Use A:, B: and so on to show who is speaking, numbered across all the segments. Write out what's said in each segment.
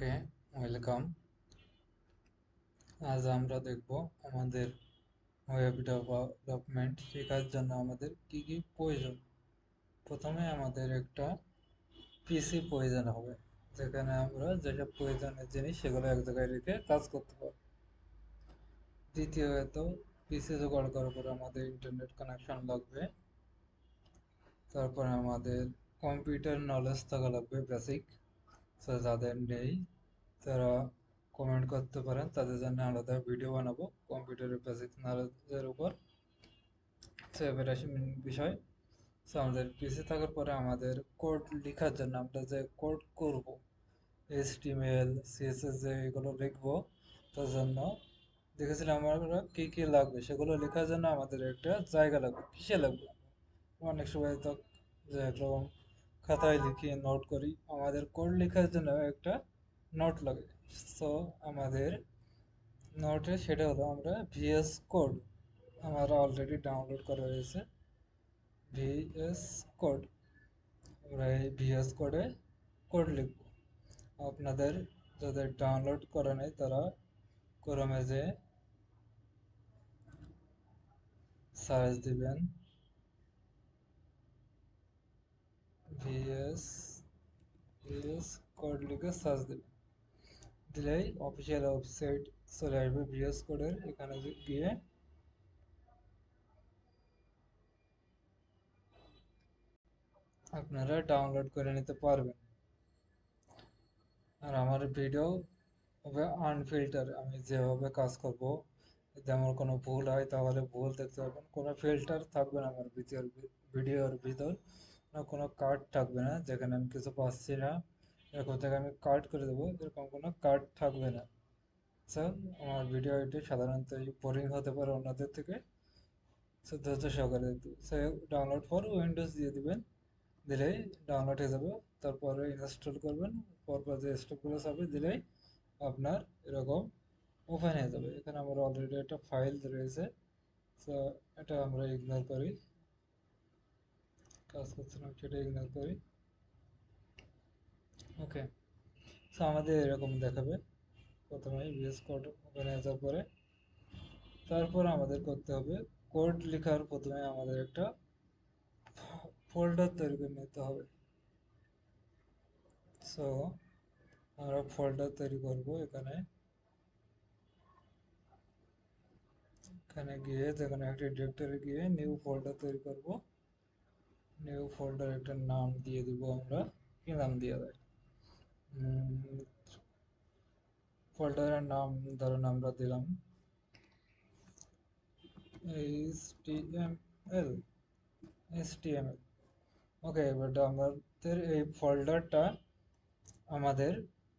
A: Okay welcome. আজ আমরা দেখব আমাদের ওয়েব ডেভেলপমেন্ট শেখার জন্য আমাদের কি কি প্রয়োজন। প্রথমে আমাদের একটা পিসি প্রয়োজন হবে, যেখানে আমরা যেসব প্রয়োজনের জিনিস সেগুলো এক জায়গায় রেখে কাজ করতে পারব। দ্বিতীয়ত পিসি জোগাড় করার পরে আমাদের ইন্টারনেট কানেকশন লাগবে। তারপরে আমাদের কম্পিউটার নলেজ থাকা লাগবে বেসিক সো যাদের নেই, তারা কমেন্ট করতে পারেন। তাদের জন্য আলাদা ভিডিও বানাবো। কম্পিউটারের বেসিক নলেজের উপর। সো এবার আসি বিষয়। সো আমাদের পিসি থাকার পরে আমাদের কোড লেখার জন্য আমরা যে কোড করব এইচটিএমএল সিএসএস যে এগুলো লিখব, তার জন্য দেখেছিলাম আমরা কী কী লাগবে। সেগুলো লেখার জন্য আমাদের একটা জায়গা লাগবে। কিসে লাগবে? অনেক সময় তো যেরকম খাতায় লিখি নোট করি। আমাদের কোড লেখার জন্য একটা নোট লাগে। সো আমাদের নোটে সেটা হলো আমরা ভিএস কোড আমার অলরেডি ডাউনলোড করা হয়েছে। ভিএস কোড আমরা এই ভিএস কোডে কোড লিখব। আপনাদের যাদের ডাউনলোড করা নেই, তারা ক্রমে যে সার্চ দিবেন। ভিএস ভিএস কোড লিখে সার্চ দেবেন দিলেই অফিসিয়াল ওয়েবসাইট চলে আসবে ভিএস কোডের এখানে গিয়ে আপনারা ডাউনলোড করে নিতে পারবেন। আর আমার ভিডিও হবে আনফিল্টার আমি যেভাবে কাজ করব, যদি আমার কোনো ভুল হয়, তাহলে ভুল দেখতে পারবেন। কোনো ফিল্টার থাকবে না আমার ভিডিওর ভিডিওর ভিতর। না কোনো কার্ড থাকবে না, যেখানে আমি কিছু পাচ্ছি না, এরকম থেকে আমি কার্ড করে দেবো, এরকম কোনো কার্ড থাকবে না। স্যার আমার ভিডিও এটি সাধারণত বোরিং হতে পারে অন্যদের থেকে। সো ধৈর্য সহকারে সে ডাউনলোড ফর উইন্ডোজ দিয়ে দিবেন দিলেই ডাউনলোড হয়ে যাবে। তারপরে ইনস্টল করবেন, পরপর যে স্টেপগুলো হবে দিলেই আপনার এরকম ওপেন হয়ে যাবে। এখানে আমার অলরেডি একটা ফাইল রয়েছে। সো এটা আমরা ইগনোর করি। কাজ করছিলাম, সেটা ইগনোর করি। ওকে সো আমাদের এরকম দেখাবে। প্রথমে ভিএস কোড হয়ে যাওয়ার পরে। তারপর আমাদের করতে হবে কোড লেখার প্রথমে আমাদের একটা ফোল্ডার তৈরি করে নিতে হবে। সো আমরা ফোল্ডার তৈরি করব এখানে। এখানে গিয়ে যেখানে একটা ডিরেক্টরি গিয়ে নিউ ফোল্ডার তৈরি করব। নিউ ফোল্ডার একটা নাম দিয়ে দিব আমরা। কি নাম দিয়ে দেয়? ফোল্ডারের নাম ধরুন আমরা দিলাম। HTML HTML ওকে এবার আমাদের এই ফোল্ডারটা আমাদের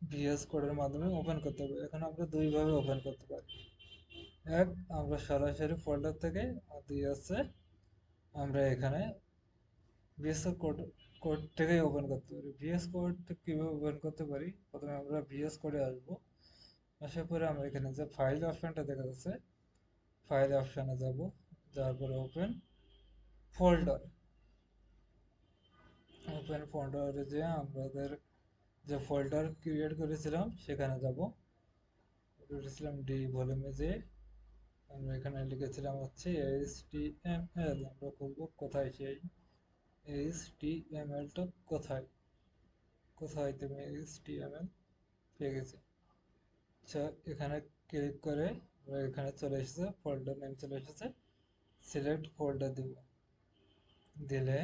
A: ভিএস কোডের মাধ্যমে ওপেন করতে হবে। এখানে আমরা দুইভাবে ওপেন করতে পারি। এক, আমরা সরাসরি ফোল্ডার থেকে আর দুই আছে, আমরা এখানে ভিএস কোড কোড থেকেই ওপেন করতে পারি। ভিএস কোড কীভাবে ওপেন করতে পারি? প্রথমে আমরা ভিএস কোডে আসব। আসার পরে আমরা এখানে যে ফাইল অপশানটা দেখা যাচ্ছে ফাইল অপশানে যাব। যাওয়ার পরে ওপেন ফোল্ডার ওপেন ফোল্ডারে যে আমাদের যে ফোল্ডার ক্রিয়েট করেছিলাম, সেখানে যাব। করেছিলাম ডি ভলিউমে যে আমরা এখানে লিখেছিলাম হচ্ছে এইচ টি এম এল আমরা খুলবো কোথায় সেই? এইচ টি এম এলটা কোথায়? কোথায় তুমি এল পেয়ে গেছি? আচ্ছা এখানে ক্লিক করে এখানে চলে এসেছে ফোল্ডার নেম চলে এসেছে সিলেক্ট ফোল্ডার দিব। দিলে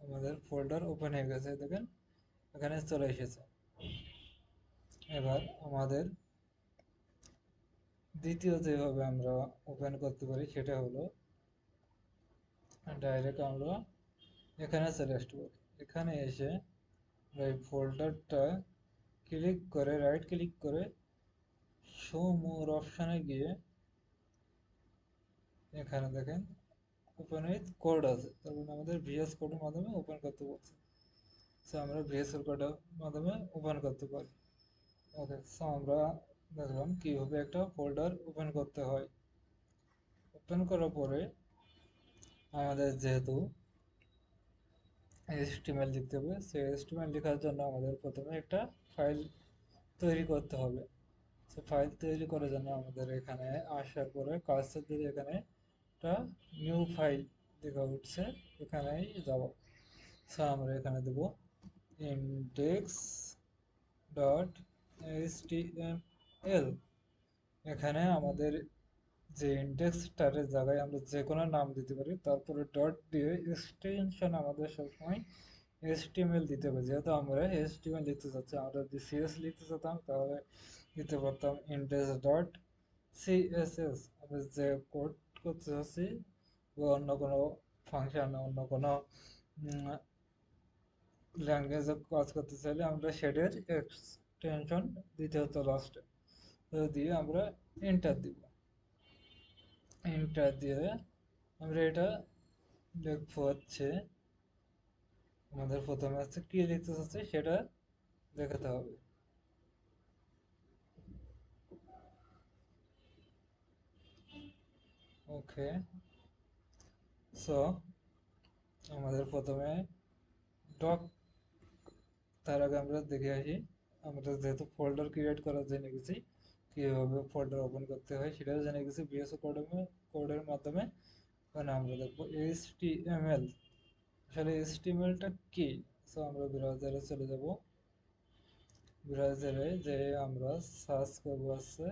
A: আমাদের ফোল্ডার ওপেন হয়ে গেছে, দেখেন, এখানে চলে এসেছে। এবার আমাদের দ্বিতীয় যেভাবে আমরা ওপেন করতে পারি, সেটা হলো ডাইরেক্ট আমরা এখানে আসতে পারি এখানে এসে এই ফোল্ডারটা ক্লিক করে রাইট ক্লিক করে শো মোর অপশানে গিয়ে এখানে দেখেন ওপেন উইথ কোড আছে। তার মানে আমাদের ভিএস কোডের মাধ্যমে ওপেন করতে বলছে। সো আমরা ভিএস কোডের মাধ্যমে ওপেন করতে পারি। ওকে সো আমরা দেখলাম কীভাবে একটা ফোল্ডার ওপেন করতে হয়। ওপেন করার পরে আমাদের যেহেতু এইচটিএমএল লিখতে হবে। সে এইচটিএমএল লেখার জন্য আমাদের প্রথমে একটা ফাইল তৈরি করতে হবে। সো ফাইল তৈরি করার জন্য আমাদের এখানে আসার পরে দিয়ে এখানে একটা নিউ ফাইল দেখা উঠছে। এখানেই যাব। সো আমরা এখানে দেব ইন্ডেক্স ডট এইচটিএমএল এখানে আমাদের যে ইন্ডেক্সটারের জায়গায় আমরা যে কোনো নাম দিতে পারি, তারপরে ডট দিয়ে এক্সটেনশন আমাদের সবসময় HTML দিতে হবে। যেহেতু আমরা HTML লিখতে চাচ্ছি, আমরা যদি সিএস লিখতে চাতাম, তাহলে দিতে পারতাম ইন্ডেক্স ডট সিএসএস আমরা যে কোড করতে চাচ্ছি বা অন্য কোনো ফাংশন অন্য কোনো ল্যাঙ্গুয়েজে কাজ করতে চাইলে আমরা শেডের এক্সটেনশন দিতে হতো লাস্টে দিয়ে আমরা এন্টার দিব। এন্টার দিয়ে আমরা এটা দেখব হচ্ছে। আমাদের প্রথমে হচ্ছে কি লিখতে চাচ্ছি সেটা দেখাতে হবে। ওকে সো আমাদের প্রথমে ডক তার আগে আমরা দেখে আসি। আমরা যেহেতু ফোল্ডার ক্রিয়েট করার জন্য গেছি কীভাবে ফোল্ডার ওপেন করতে হয়, সেটাও জেনে গেছি বিএসও কোডের কোডের মাধ্যমে মানে আমরা দেখব। এইচটিএমএল আসলে এইচটিএমএলটা কি? সো আমরা ব্রাউজারে চলে যাব। ব্রাউজারে যে আমরা সার্চ করব আছে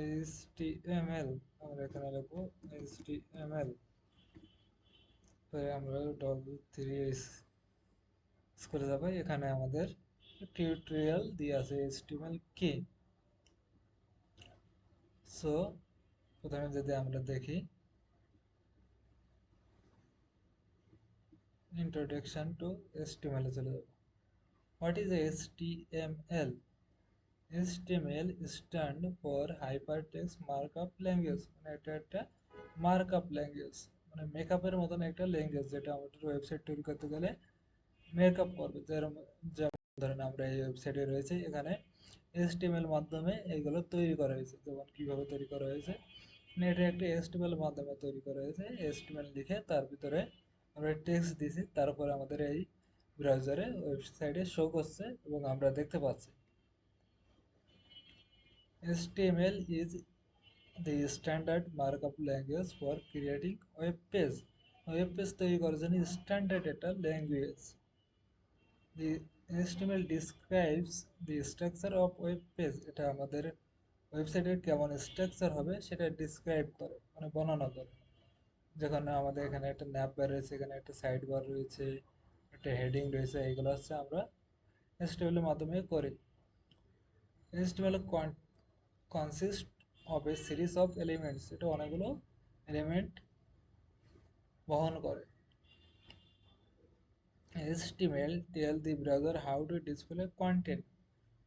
A: এইচ টি এম এল আমরা এখানে লিখব এইচটিএমএল পরে আমরা ডব্লিউ থ্রি এইচ করে যাব, এখানে আমাদের টিউটোরিয়াল দিয়ে আছে এইচটিএমএল কি সো প্রথমে যদি আমরা দেখি, introduction to HTML এ চলে যাব। What is HTML? HTML stand for hypertext markup language মানে এটা একটা মার্কআপ ল্যাঙ্গুয়েজ মানে মেকআপের মতন একটা ল্যাঙ্গুয়েজ যেটা আমাদের ওয়েবসাইট তৈরি করতে গেলে মেকআপ করবে। যেমন ধরেন আমরা এই ওয়েবসাইটে রয়েছে, এখানে HTML মাধ্যমে এইগুলো তৈরি করা হয়েছে। যেমন কীভাবে তৈরি করা হয়েছে? মানে এটা একটা HTML মাধ্যমে তৈরি করা হয়েছে। HTML লিখে তার ভিতরে আমরা টেক্সট দিয়েছি তারপরে আমাদের এই ব্রাউজারে ওয়েবসাইটে শো করছে এবং আমরা দেখতে পাচ্ছি। HTML is the standard markup language for creating web page. Web page তৈরি করার জন্য স্ট্যান্ডার্ড একটা language HTML describes the structure of web page. এটা আমাদের ওয়েবসাইটের কেমন স্ট্রাকচার হবে সেটা ডিসক্রাইব করে মানে বর্ণনা করে। যেখানে আমাদের এখানে একটা ন্যাপ বার রয়েছে, এখানে একটা সাইড বার রয়েছে, একটা হেডিং রয়েছে এইগুলো হচ্ছে আমরা এর মাধ্যমে করি। HTML consist of a series of elements এটা অনেকগুলো এলিমেন্ট বহন করে। HTML tell the browser how to display content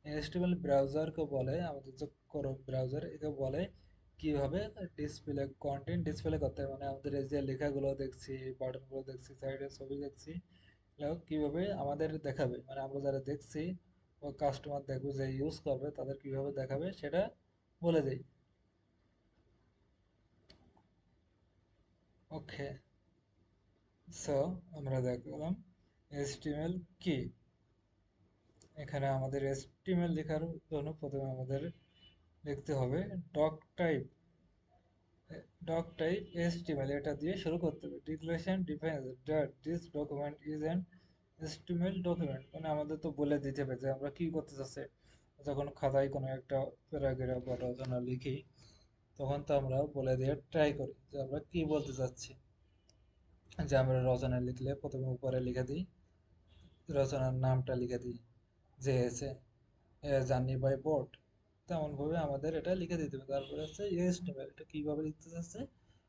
A: HTML browser ব্রাউজারকে বলে, আমাদের যে ক্রোম ব্রাউজার একে বলে কীভাবে ডিসপ্লে কন্টেন্ট ডিসপ্লে করতে মানে আমাদের যে লেখাগুলো দেখছি বাটনগুলো দেখছি সাইডে ছবি দেখছি কীভাবে আমাদের দেখাবে? মানে আমরা যারা দেখছি ও কাস্টমার দেখবে, যে ইউজ করবে, তাদের কীভাবে দেখাবে, সেটা বলে দেই। ওকে সো আমরা দেখলাম। HTML কি? এখানে আমাদের HTML লেখার জন্য প্রথমে আমাদের লিখতে হবে doctype doctype HTML এটা দিয়ে শুরু করতে হবে। Declaration defines that this document is an HTML document. মানে আমাদের তো বলে দিতে হবে যে আমরা কি করতে চাচ্ছি। যখন খাতায় কোনো একটা প্যারাগ্রাফ বা রচনা লিখি, তখন তো আমরা বলে দিয়ে ট্রাই করি যে আমরা কি বলতে চাচ্ছি। যে আমরা রচনা লিখলে প্রথমে উপরে লিখে দিই। রচনার নামটা লিখে দিই। যে এসে জার্নি বাই বোট, তেমনভাবে আমাদের এটা লিখে দিতে হবে। তারপরে হচ্ছে এইচটিএমএল এটা কীভাবে লিখতে চাচ্ছে?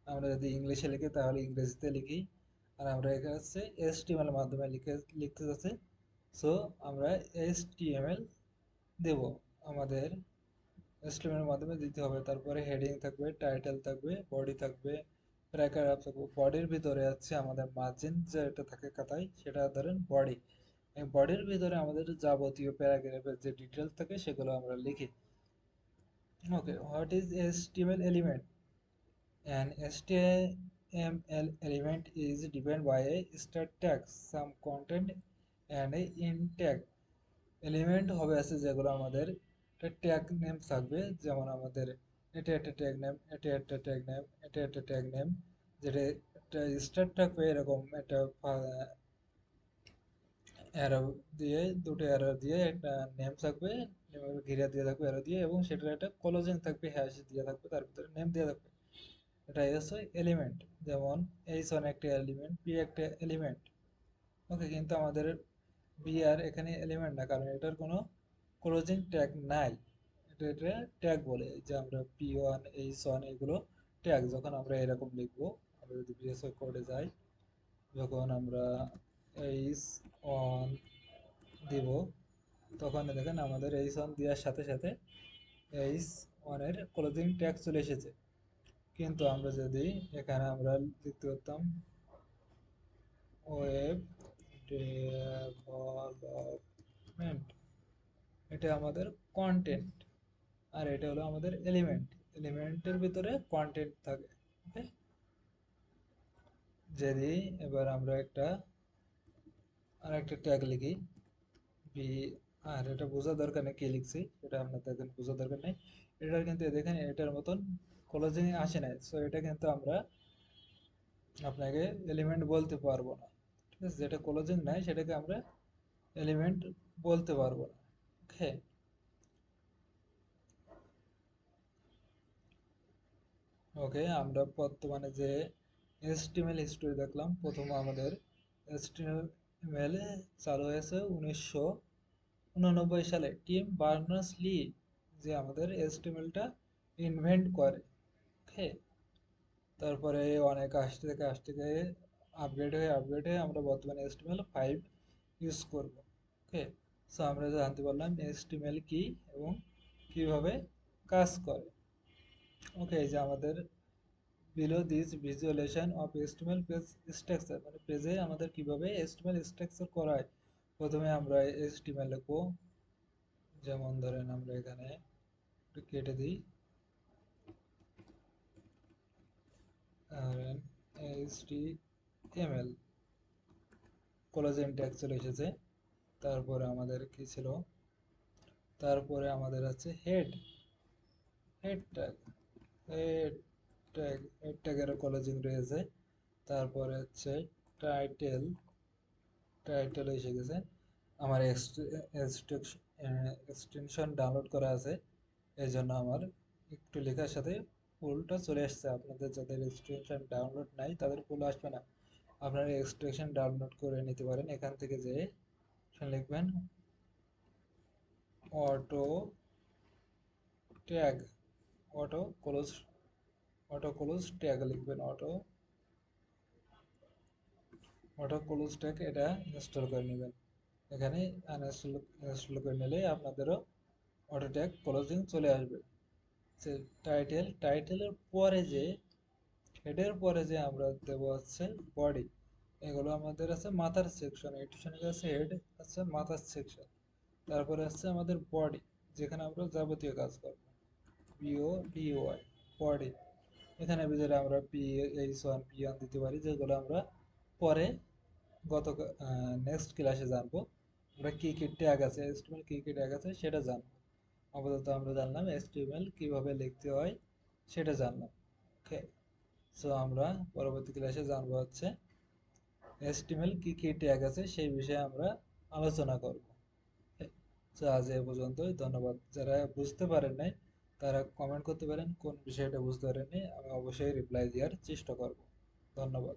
A: আমরা যদি ইংলিশে লিখি, তাহলে ইংরেজিতে লিখি। আর আমরা এখানে হচ্ছে এইচটিএমএল মাধ্যমে লিখে, লিখতে চাচ্ছি। সো, আমরা এইচটিএমএল দেব। আমাদের এইচটিএমএল মাধ্যমে দিতে হবে। তারপরে হেডিং থাকবে, টাইটেল থাকবে, বডি থাকবে, প্যারাগ্রাফ থাকবে। বডির ভিতরে আছে আমাদের মার্জিন যেটা থাকে খাতায়, সেটা ধরেন বডি। বডির ভিতরে আমাদের যাবতীয় প্যারাগ্রাফের যে ডিটেলস থাকে, সেগুলো আমরা লিখি। What is html element? An html element is defined by a start tag, some content, and a in tag. Element হবে আছে যেগুলো আমাদের একটা ট্যাগ নেম থাকবে, যেমন আমাদের এটা একটা ট্যাগ নেম এটা একটা ট্যাগ নেম এটা একটা ট্যাগ নেম যেটা একটা স্টার্ট থাকবে এরকম একটা অ্যারো দিয়ে, দুটো অ্যারো দিয়ে একটা নেম থাকবে ঘিরে দিয়ে থাকবে অ্যারো দিয়ে এবং সেটার একটা ক্লোজিং থাকবে হ্যাশ দিয়ে থাকবে, তার ভিতরে নেম দিয়ে থাকবে। এটাই হচ্ছে এলিমেন্ট যেমন এইচ ওয়ান একটা এলিমেন্ট পি একটা এলিমেন্ট ওকে কিন্তু আমাদের বি আর এখানে এলিমেন্ট না, কারণ এটার কোনো ক্লোজিং ট্যাগ নাই। এটা এটা ট্যাগ বলে যে আমরা পি ওয়ান এইচ ওয়ান এগুলো ট্যাগ যখন আমরা এরকম লিখব, আমরা যদি বিএসও কোডে যাই, যখন আমরা এইচ ওয়ান দিব। তখন দেখেন আমাদের এইচ ওয়ান দেওয়ার সাথে সাথে এইচ ওয়ানের ক্লোজিং ট্যাগ চলে এসেছে। কিন্তু আমরা যদি এখানে আমরা লিখতে পারতাম ওয়েব ডেভেলপমেন্ট এটা আমাদের কন্টেন্ট আর এটা হলো আমাদের এলিমেন্ট এলিমেন্টের ভিতরে কন্টেন্ট থাকে। ওকে? যদি এবার আমরা একটা আর একটা ট্যাগ লিখি। বি আর এটা বোঝার দরকার নেই কি লিখছি, এটা এখন বোঝার দরকার নেই। এটার কিন্তু দেখেন, এটার মতন ক্লোজিং আসে নাই। সো এটা কিন্তু আমরা আপনাকে এলিমেন্ট বলতে পারব না। ঠিক আছে? যেটা ক্লোজিং নাই, সেটাকে আমরা এলিমেন্ট বলতে পারব না। ওকে ওকে আমরা বর্তমানে যে এসটিএমএল হিস্টোরি দেখলাম, প্রথম আমাদের এসটিএমএল চালু হয়েছে উনিশশো উননব্বই সালে। টিম বার্নার্স লি, যে আমাদের এসটিএমএলটা ইনভেন্ট করে, ওকে? তারপরে অনেক আসতে থেকে আসতে থেকে আপগ্রেড হয়ে আপগ্রেড হয়ে আমরা বর্তমানে এসটিএমএল ফাইভ ইউজ করব, ওকে? সো আমরা জানতে পারলাম এসটিএমএল কি এবং কীভাবে কাজ করে, ওকে? এই যে আমাদের below this visualisation of HTML page structure মানে পেজে আমাদের কীভাবে এস্টিমেল স্ট্রাকচার করায় প্রথমে আমরা এস্টিমেল লিখব। যেমন ধরেন আমরা এখানে একটু কেটে দিই। এল কোলাজেন ট্যাগ চলে এসেছে। তারপরে আমাদের কি ছিল? তারপরে আমাদের আছে হেড হেড ট্যাগ হেড ট্যাগেরও কলেজিং রয়েছে। তারপরে হচ্ছে টাইটেল টাইটেল এসে গেছে। আমার এক্সটেনশন ডাউনলোড করা আছে। এই জন্য আমার একটু লেখার সাথে ফুলটা চলে আসছে। আপনাদের যাদের এক্সটেনশন ডাউনলোড নাই, তাদের ফুল আসবে না। আপনারা এক্সটেনশন ডাউনলোড করে নিতে পারেন। এখান থেকে যে লিখবেন auto tag auto close auto close, tag লিখবেন অটো। অটো ক্লোজ, ট্যাগ এটা ইনস্টল করে নেবেন। এখানে আনইনস্টল ইনস্টল করে নিলে আপনাদেরও অটো ট্যাগ ক্লোজিং চলে আসবে। যে টাইটেল টাইটেলের পরে যে হেডের পরে যে আমরা দেব হচ্ছে বডি এগুলো আমাদের আছে মাথার সেকশন এডিশনের আছে হেড আছে মাথার সেকশন তারপরে আছে আমাদের বডি যেখানে আমরা যাবতীয় কাজ করব। বিও ডিওয়াই বডি এখানে ভিতরে আমরা P H one P one দিতে পারি, যেগুলো আমরা পরে গত নেক্সট ক্লাসে জানব। আমরা কী কী ট্যাগ আছে এস্টিমেল কী কী ট্যাগ আছে সেটা জানব। আপাতত আমরা জানলাম এস্টিমেল কীভাবে লিখতে হয় সেটা জানলাম। ওকে সো আমরা পরবর্তী ক্লাসে জানব হচ্ছে এস্টিমেল কী কী ট্যাগ আছে সেই বিষয়ে আমরা আলোচনা করব। তো আজ এ পর্যন্তই। ধন্যবাদ। যারা বুঝতে পারেন নাই তারা কমেন্ট করতে পারেন, কোন বিষয়টা বুঝতে পারেননি, আমি অবশ্যই রিপ্লাই দেওয়ার চেষ্টা করব। ধন্যবাদ।